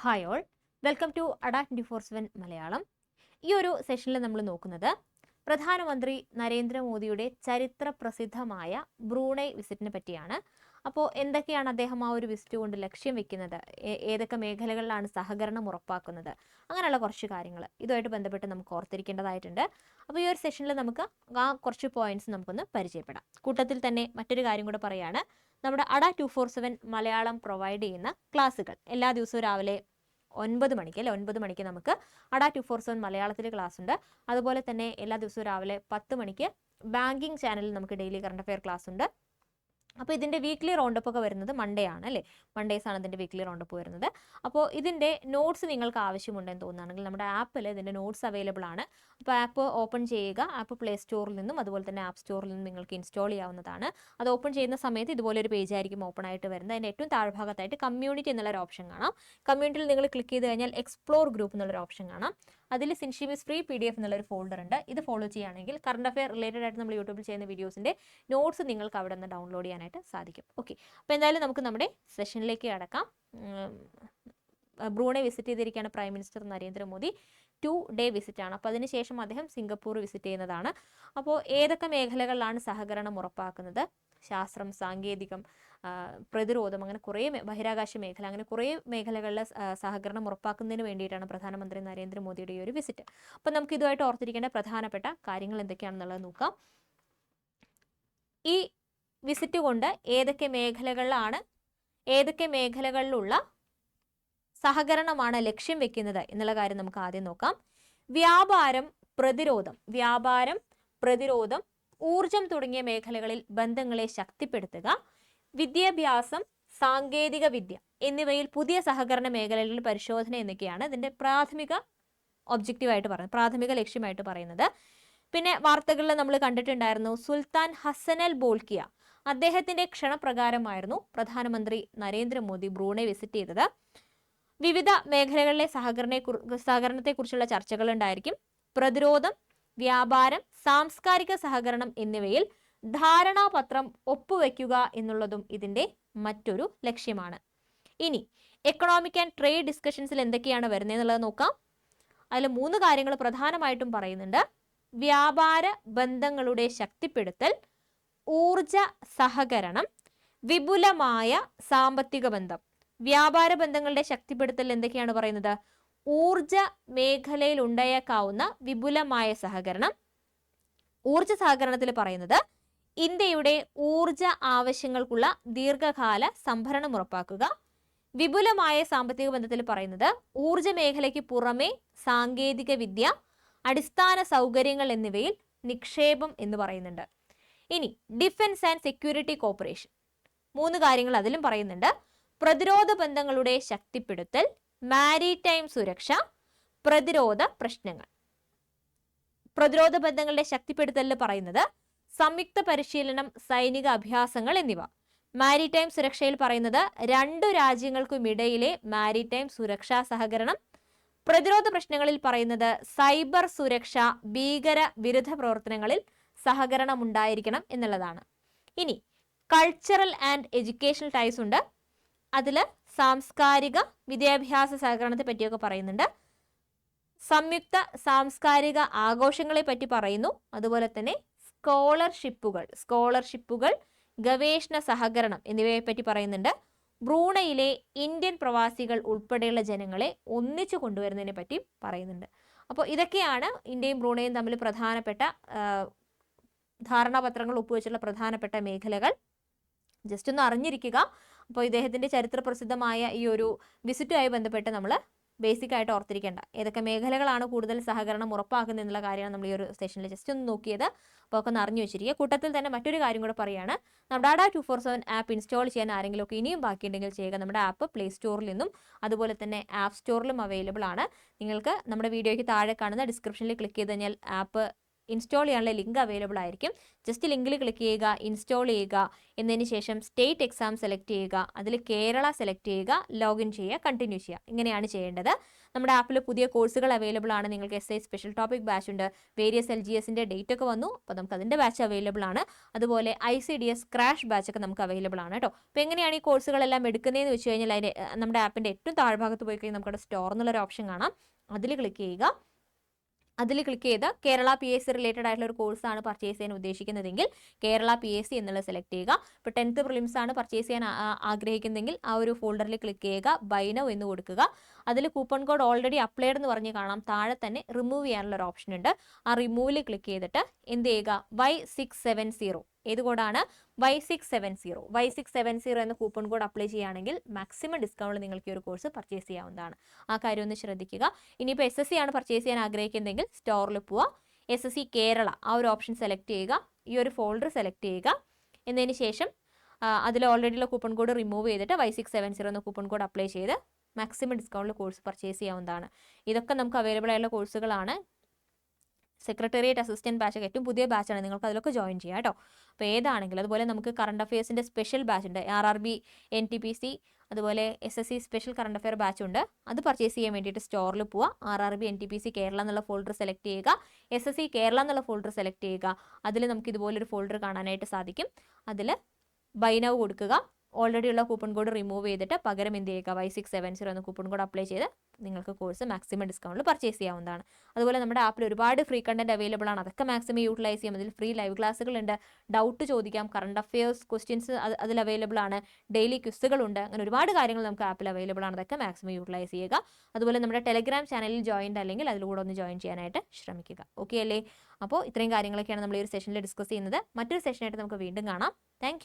Hi all welcome to അഡാപ്റ്റ് twenty four seven Malayalam ഈ ഒരു സെഷനിൽ നമ്മൾ നോക്കുന്നത് പ്രധാനമന്ത്രി നരേന്ദ്രമോദിയുടെ ചരിത്ര പ്രസിദ്ധമായ ബ്രൂണൈ വിസിറ്റിനെ പറ്റിയാണ്. അപ്പോൾ എന്തൊക്കെയാണ് അദ്ദേഹം ആ ഒരു വിസിറ്റ് കൊണ്ട് ലക്ഷ്യം വെക്കുന്നത്? ഏതൊക്കെ മേഖലകളിലാണ് സഹകരണം ഉറപ്പാക്കുന്നത്? അങ്ങനെയുള്ള കുറച്ച് കാര്യങ്ങൾ ഇതുമായിട്ട് ബന്ധപ്പെട്ട് നമുക്ക് ഓർത്തിരിക്കേണ്ടതായിട്ടുണ്ട്. അപ്പോൾ ഈ ഒരു സെഷനിൽ നമുക്ക് ആ കുറച്ച് പോയിന്റ്സ് നമുക്കൊന്ന് പരിചയപ്പെടാം. കൂട്ടത്തിൽ തന്നെ മറ്റൊരു കാര്യം കൂടെ പറയാണ്. നമ്മുടെ Adda two four seven Malayalam provide ചെയ്യുന്ന ക്ലാസ്സുകൾ. എല്ലാ ദിവസവും രാവിലെ ഒൻപത് മണിക്ക് അല്ലെ ഒൻപത് മണിക്ക് നമുക്ക് അട ടു ഫോർ സെവൻ മലയാളത്തിൽ ക്ലാസ് ഉണ്ട് അതുപോലെ തന്നെ എല്ലാ ദിവസവും രാവിലെ പത്ത് മണിക്ക് ബാങ്കിങ് ചാനലിൽ നമുക്ക് ഡെയിലി കറണ്ട് അഫയർ ക്ലാസ് ഉണ്ട്. അപ്പോൾ ഇതിന്റെ വീക്ക്ലി റൗണ്ടപ്പ് ഒക്കെ വരുന്നത് മൺഡേ ആണ് അല്ലേ? മൺഡേസ് ആണ് ഇതിന്റെ വീക്ക്ലി റൗണ്ടപ്പ് വരുന്നത്. അപ്പോൾ ഇതിന്റെ നോട്ട്സ് നിങ്ങൾക്ക് ആവശ്യമുണ്ടെന്ന് തോന്നുകയാണെങ്കിൽ നമ്മുടെ ആപ്പിൽ ഇതിന്റെ നോട്ട്സ് അവൈലബിൾ ആണ്. അപ്പോൾ ആപ്പ് ഓപ്പൺ ചെയ്യുക. ആപ്പ് പ്ലേ സ്റ്റോറിൽ നിന്നും അതുപോലെ തന്നെ ആപ്പ് സ്റ്റോറിൽ നിന്നും നിങ്ങൾക്ക് ഇൻസ്റ്റാൾ ചെയ്യാവുന്നതാണ്. അത് ഓപ്പൺ ചെയ്യുന്ന സമയത്ത് ഇതുപോലെ ഒരു പേജ് ആയിരിക്കും ഓപ്പൺ ആയിട്ട് വരുന്നത്. അതിന്റെ ഏറ്റവും താഴ്ഭാഗത്തായിട്ട് കമ്മ്യൂണിറ്റി എന്നുള്ളൊരു ഓപ്ഷൻ കാണാം. കമ്മ്യൂണിറ്റിയിൽ നിങ്ങൾ ക്ലിക്ക് ചെയ്ത് കഴിഞ്ഞാൽ എക്സ്പ്ലോർ ഗ്രൂപ്പ് എന്നുള്ളൊരു ഓപ്ഷൻ കാണാം. അതിൽ സിൻഷിമിസ് ഫ്രീ പി ഡി എഫ് എന്നുള്ളൊരു ഫോൾഡർ ഉണ്ട്. ഇത് ഫോളോ ചെയ്യുകയാണെങ്കിൽ കറണ്ട് അഫെയർ റിലേറ്റഡ് ആയിട്ട് നമ്മൾ യൂട്യൂബിൽ ചെയ്യുന്ന വീഡിയോസിന്റെ നോട്ട്സ് നിങ്ങൾക്ക് അവിടെ നിന്ന് ഡൗൺലോഡ് ചെയ്യാനായിട്ട് സാധിക്കും. ഓക്കെ അപ്പോൾ എന്തായാലും നമുക്ക് നമ്മുടെ സെഷനിലേക്ക് കടക്കാം. ബ്രൂണെ വിസിറ്റ് ചെയ്തിരിക്കുകയാണ് prime minister Narendra Modi. Two day visit ആണ്. അപ്പോൾ അതിനുശേഷം അദ്ദേഹം സിംഗപ്പൂർ വിസിറ്റ് ചെയ്യുന്നതാണ്. അപ്പോൾ ഏതൊക്കെ മേഖലകളിലാണ് സഹകരണം ഉറപ്പാക്കുന്നത്? ശാസ്ത്രം സാങ്കേതികം പ്രതിരോധം അങ്ങനെ കുറേ ബഹിരാകാശ മേഖല അങ്ങനെ കുറേ മേഖലകളിലെ സഹകരണം ഉറപ്പാക്കുന്നതിന് വേണ്ടിയിട്ടാണ് പ്രധാനമന്ത്രി നരേന്ദ്രമോദിയുടെ ഈ ഒരു വിസിറ്റ് അപ്പോൾ നമുക്ക് ഇതുമായിട്ട് ഓർത്തിരിക്കേണ്ട പ്രധാനപ്പെട്ട കാര്യങ്ങൾ എന്തൊക്കെയാണെന്നുള്ളത് നോക്കാം. ഈ വിസിറ്റ് കൊണ്ട് ഏതൊക്കെ മേഖലകളിലാണ് ഏതൊക്കെ മേഖലകളിലുള്ള സഹകരണമാണ് ലക്ഷ്യം വെക്കുന്നത് എന്നുള്ള കാര്യം നമുക്ക് ആദ്യം നോക്കാം. വ്യാപാരം പ്രതിരോധം. വ്യാപാരം പ്രതിരോധം ഊർജം തുടങ്ങിയ മേഖലകളിൽ ബന്ധങ്ങളെ ശക്തിപ്പെടുത്തുക. വിദ്യാഭ്യാസം സാങ്കേതിക വിദ്യ എന്നിവയിൽ പുതിയ സഹകരണ മേഖലകളിൽ പരിശോധന എന്നൊക്കെയാണ് ഇതിന്റെ പ്രാഥമിക ഒബ്ജക്റ്റീവായിട്ട് പറയുന്നത് പ്രാഥമിക ലക്ഷ്യമായിട്ട് പറയുന്നത്. പിന്നെ വാർത്തകളിൽ നമ്മൾ കണ്ടിട്ടുണ്ടായിരുന്നു സുൽത്താൻ ഹസനൽ ബോൾക്കിയ. അദ്ദേഹത്തിന്റെ ക്ഷണപ്രകാരമായിരുന്നു പ്രധാനമന്ത്രി നരേന്ദ്രമോദി ബ്രൂണെ വിസിറ്റ് ചെയ്തത്. വിവിധ മേഖലകളിലെ സഹകരണ സഹകരണത്തെക്കുറിച്ചുള്ള ചർച്ചകൾ ഉണ്ടായിരിക്കും പ്രതിരോധം വ്യാപാരം സാംസ്കാരിക സഹകരണം എന്നിവയിൽ ധാരണാപത്രം ഒപ്പുവെക്കുക എന്നുള്ളതും ഇതിന്റെ മറ്റൊരു ലക്ഷ്യമാണ്. ഇനി എക്കണോമിക് ആൻഡ് ട്രേഡ് ഡിസ്കഷൻസിൽ എന്തൊക്കെയാണ് വരുന്നത് എന്നുള്ളത് നോക്കാം. അതിൽ മൂന്ന് കാര്യങ്ങൾ പ്രധാനമായിട്ടും പറയുന്നുണ്ട്. വ്യാപാര ബന്ധങ്ങളുടെ ശക്തിപ്പെടുത്തൽ ഊർജ സഹകരണം വിപുലമായ സാമ്പത്തിക ബന്ധം. വ്യാപാര ബന്ധങ്ങളുടെ ശക്തിപ്പെടുത്തൽ എന്തൊക്കെയാണ് പറയുന്നത്? ഊർജ മേഖലയിൽ ഉണ്ടായേക്കാവുന്ന വിപുലമായ സഹകരണം. ഊർജ സഹകരണത്തിൽ പറയുന്നത് ഇന്ത്യയുടെ ഊർജ ആവശ്യങ്ങൾക്കുള്ള ദീർഘകാല സംഭരണം ഉറപ്പാക്കുക. വിപുലമായ സാമ്പത്തിക ബന്ധത്തിൽ പറയുന്നത് ഊർജ മേഖലയ്ക്ക് പുറമെ സാങ്കേതിക വിദ്യ അടിസ്ഥാന സൗകര്യങ്ങൾ എന്നിവയിൽ നിക്ഷേപം എന്ന് പറയുന്നുണ്ട്. ഇനി ഡിഫൻസ് ആൻഡ് സെക്യൂരിറ്റി കോപ്പറേഷൻ മൂന്ന് കാര്യങ്ങൾ അതിലും പറയുന്നുണ്ട്. പ്രതിരോധ ബന്ധങ്ങളുടെ ശക്തിപ്പെടുത്തൽ മാരിടൈം സുരക്ഷ പ്രതിരോധ പ്രശ്നങ്ങൾ. പ്രതിരോധ ബന്ധങ്ങളുടെ ശക്തിപ്പെടുത്തലിൽ പറയുന്നത് സംയുക്ത പരിശീലനം സൈനിക അഭ്യാസങ്ങൾ എന്നിവ. മാരിടൈം സുരക്ഷയിൽ പറയുന്നത് രണ്ടു രാജ്യങ്ങൾക്കുമിടയിലെ മാരിടൈം സുരക്ഷാ സഹകരണം. പ്രതിരോധ പ്രശ്നങ്ങളിൽ പറയുന്നത് സൈബർ സുരക്ഷ ഭീകര വിരുദ്ധ പ്രവർത്തനങ്ങളിൽ സഹകരണം ഉണ്ടായിരിക്കണം എന്നുള്ളതാണ്. ഇനി കൾച്ചറൽ ആൻഡ് എഡ്യൂക്കേഷണൽ ടൈസ് ഉണ്ട്. അതിൽ സാംസ്കാരിക വിദ്യാഭ്യാസ സഹകരണത്തെ പറ്റിയൊക്കെ പറയുന്നുണ്ട്. സംയുക്ത സാംസ്കാരിക ആഘോഷങ്ങളെ പറ്റി പറയുന്നു. അതുപോലെ തന്നെ സ്കോളർഷിപ്പുകൾ സ്കോളർഷിപ്പുകൾ ഗവേഷണ സഹകരണം എന്നിവയെ പറ്റി പറയുന്നുണ്ട്. ബ്രൂണയിലെ ഇന്ത്യൻ പ്രവാസികൾ ഉൾപ്പെടെയുള്ള ജനങ്ങളെ ഒന്നിച്ചു കൊണ്ടുവരുന്നതിനെ പറ്റി പറയുന്നുണ്ട്. അപ്പോൾ ഇതൊക്കെയാണ് ഇന്ത്യയും ബ്രൂണയും തമ്മിൽ പ്രധാനപ്പെട്ട ധാരണാപത്രങ്ങൾ ഒപ്പുവെച്ചുള്ള പ്രധാനപ്പെട്ട മേഖലകൾ. ജസ്റ്റ് ഒന്ന് അറിഞ്ഞിരിക്കുക. അപ്പോൾ ഇദ്ദേഹത്തിന്റെ ചരിത്ര പ്രസിദ്ധമായ ഈ ഒരു വിസിറ്റുമായി ബന്ധപ്പെട്ട് നമ്മൾ ബേസിക് ആയിട്ട് ഓർത്തിരിക്കേണ്ട. ഏതൊക്കെ മേഖലകളാണ് കൂടുതൽ സഹകരണം ഉറപ്പാക്കുന്നത് എന്നുള്ള കാര്യമാണ് നമ്മൾ ഈ ഒരു സെഷനിൽ ജസ്റ്റ് ഒന്ന് നോക്കിയത്. അപ്പോൾ ഒക്കെ ഒന്ന് അറിഞ്ഞു വെച്ചിരിക്കുക. കൂട്ടത്തിൽ തന്നെ മറ്റൊരു കാര്യം കൂടെ പറയുകയാണ്. നമ്മുടെ Adda two four seven app install ചെയ്യാൻ ആരെങ്കിലും ഒക്കെ ഇനിയും ബാക്കിയുണ്ടെങ്കിൽ ചെയ്യുക. നമ്മുടെ ആപ്പ് പ്ലേ സ്റ്റോറിൽ നിന്നും അതുപോലെ തന്നെ ആപ്പ് സ്റ്റോറിലും അവൈലബിൾ ആണ്. നിങ്ങൾക്ക് നമ്മുടെ വീഡിയോയ്ക്ക് താഴെ കാണുന്ന ഡിസ്ക്രിപ്ഷനിൽ ക്ലിക്ക് ചെയ്ത് കഴിഞ്ഞാൽ ആപ്പ് ഇൻസ്റ്റാൾ ചെയ്യാനുള്ള ലിങ്ക് അവൈലബിൾ ആയിരിക്കും. ജസ്റ്റ് ലിങ്കിൽ ക്ലിക്ക് ചെയ്യുക ഇൻസ്റ്റാൾ ചെയ്യുക എന്നതിന് ശേഷം സ്റ്റേറ്റ് എക്സാം സെലക്ട് ചെയ്യുക അതിൽ കേരള സെലക്ട് ചെയ്യുക ലോഗിൻ ചെയ്യുക കണ്ടിന്യൂ ചെയ്യുക. ഇങ്ങനെയാണ് ചെയ്യേണ്ടത്. നമ്മുടെ ആപ്പിൽ പുതിയ കോഴ്സുകൾ അവൈലബിൾ ആണ്. നിങ്ങൾക്ക് S I special topic batch ഉണ്ട്. വേരിയസ് എൽ ജി എസിന്റെ ഡേറ്റ് ഒക്കെ വന്നു. അപ്പോൾ നമുക്ക് അതിന്റെ ബാച്ച് അവൈലബിൾ ആണ്. അതുപോലെ I C D S crash batch ഒക്കെ നമുക്ക് അവൈലബിൾ ആണ് കേട്ടോ. അപ്പോൾ എങ്ങനെയാണ് ഈ കോഴ്സുകളെല്ലാം എടുക്കുന്നതെന്ന് വെച്ച് കഴിഞ്ഞാൽ അതിന്റെ നമ്മുടെ ആപ്പിന്റെ ഏറ്റവും താഴ്ഭാഗത്ത് പോയി കഴിഞ്ഞാൽ നമുക്കവിടെ സ്റ്റോർ എന്നുള്ളൊരു ഓപ്ഷൻ കാണാം. അതിൽ ക്ലിക്ക് ചെയ്യുക. അതിൽ ക്ലിക്ക് ചെയ്ത് Kerala P S C related ആയിട്ടുള്ള ഒരു കോഴ്സാണ് പർച്ചേസ് ചെയ്യാൻ ഉദ്ദേശിക്കുന്നതെങ്കിൽ കേരള പി എസ് സി എന്നുള്ളത് സെലക്ട് ചെയ്യുക. ഇപ്പോൾ ടെൻത്ത് പ്രിലിംസ് ആണ് പർച്ചേസ് ചെയ്യാൻ ആഗ്രഹിക്കുന്നതെങ്കിൽ ആ ഒരു ഫോൾഡറിൽ ക്ലിക്ക് ചെയ്യുക ബൈനോ എന്ന് കൊടുക്കുക. അതിൽ കൂപ്പൺ കോഡ് ഓൾറെഡി അപ്ലൈഡ് എന്ന് പറഞ്ഞ് കാണാം. താഴെ തന്നെ റിമൂവ് ചെയ്യാനുള്ള ഒരു ഓപ്ഷൻ ഉണ്ട്. ആ റിമൂവിൽ ക്ലിക്ക് ചെയ്തിട്ട് എന്ത് ചെയ്യുക? വൈ സിക്സ് സെവൻ സീറോ ഏത് കോഡാണ് Y six seven zero Y six seven zero എന്ന കൂപ്പൺ കോഡ് അപ്ലൈ ചെയ്യുകയാണെങ്കിൽ മാക്സിമം ഡിസ്കൗണ്ടിൽ നിങ്ങൾക്ക് ഈ ഒരു കോഴ്സ് പർച്ചേസ് ചെയ്യാവുന്നതാണ്. ആ കാര്യം ഒന്ന് ശ്രദ്ധിക്കുക. ഇനിയിപ്പോൾ എസ് എസ് സി ആണ് പർച്ചേസ് ചെയ്യാൻ ആഗ്രഹിക്കുന്നതെങ്കിൽ സ്റ്റോറിൽ പോവുക. എസ് എസ് സി കേരള ആ ഒരു ഓപ്ഷൻ സെലക്ട് ചെയ്യുക. ഈ ഒരു ഫോൾഡർ സെലക്ട് ചെയ്യുക. എന്നതിന് ശേഷം അതിൽ ഓൾറെഡി ഉള്ള കൂപ്പൺ കോഡ് റിമൂവ് ചെയ്തിട്ട് വൈ സിക്സ് സെവൻ സീറോ എന്ന കൂപ്പൺ കോഡ് അപ്ലൈ ചെയ്ത് മാക്സിമം ഡിസ്കൗണ്ടിൽ കോഴ്സ് പർച്ചേസ് ചെയ്യാവുന്നതാണ്. ഇതൊക്കെ നമുക്ക് അവൈലബിൾ ആയുള്ള കോഴ്സുകളാണ് സെക്രട്ടേറിയറ്റ് അസിസ്റ്റന്റ് ബാച്ച് ഏറ്റവും പുതിയ ബാച്ചാണ് നിങ്ങൾക്ക് അതിലൊക്കെ ജോയിൻ ചെയ്യാം കേട്ടോ. അപ്പോൾ ഏതാണെങ്കിലും അതുപോലെ നമുക്ക് കറണ്ട് അഫയേഴ്സിന്റെ സ്പെഷ്യൽ ബാച്ച് ഉണ്ട്. R R B N T P C അതുപോലെ S S C special current affair batch ഉണ്ട്. അത് പർച്ചേസ് ചെയ്യാൻ വേണ്ടിയിട്ട് സ്റ്റോറിൽ പോവുക R R B N T P C Kerala എന്നുള്ള ഫോൾഡർ സെലക്ട് ചെയ്യുക. എസ് എസ് സി കേരള എന്നുള്ള ഫോൾഡർ സെലക്ട് ചെയ്യുക. അതിൽ നമുക്ക് ഇതുപോലൊരു ഫോൾഡർ കാണാനായിട്ട് സാധിക്കും. അതിൽ ബൈനവ് കൊടുക്കുക. ഓൾറെഡി ഉള്ള കൂപ്പൺ കോഡ് റിമൂവ് ചെയ്തിട്ട് പകരം എന്ത് ചെയ്യുക? വൈ സിക്സ് സെവൻ സീറോ എന്ന കൂപ്പൺ കോഡ് അപ്ലൈ ചെയ്ത് നിങ്ങൾക്ക് കോഴ്സ് മാക്സിമം ഡിസ്കൗണ്ടിൽ പർച്ചേസ് ചെയ്യാവുന്നതാണ്. അതുപോലെ നമ്മുടെ ആപ്പിൽ ഒരുപാട് ഫ്രീ കണ്ടന്റ് അവൈലബിൾ ആണ്. അതൊക്കെ മാക്സിമം യൂട്ടിലൈസ് ചെയ്യാം. അതിൽ ഫ്രീ ലൈവ് ക്ലാസ്സുകളുണ്ട് ഡൗട്ട് ചോദിക്കാം. കറണ്ട് അഫയേഴ്സ് ക്വസ്റ്റ്യൻസ് അതിൽ അവൈലബിൾ ആണ്. ഡെയിലി ക്വിസുകളുണ്ട് അങ്ങനെ ഒരുപാട് കാര്യങ്ങൾ നമുക്ക് ആപ്പിൽ അവൈലബിൾ ആണ്. അതൊക്കെ മാക്സിമം യൂട്ടിലൈസ് ചെയ്യുക. അതുപോലെ നമ്മുടെ ടെലഗ്രാം ചാനലിൽ ജോയിൻ അല്ലെങ്കിൽ അതിലൂടെ ഒന്ന് ജോയിൻ ചെയ്യാനായിട്ട് ശ്രമിക്കുക. ഓക്കെ അല്ലേ? അപ്പോൾ ഇത്രയും കാര്യങ്ങളൊക്കെയാണ് നമ്മൾ ഈ ഒരു സെഷനിൽ ഡിസ്കസ് ചെയ്യുന്നത്. മറ്റൊരു സെഷനായിട്ട് നമുക്ക് വീണ്ടും കാണാം. താങ്ക്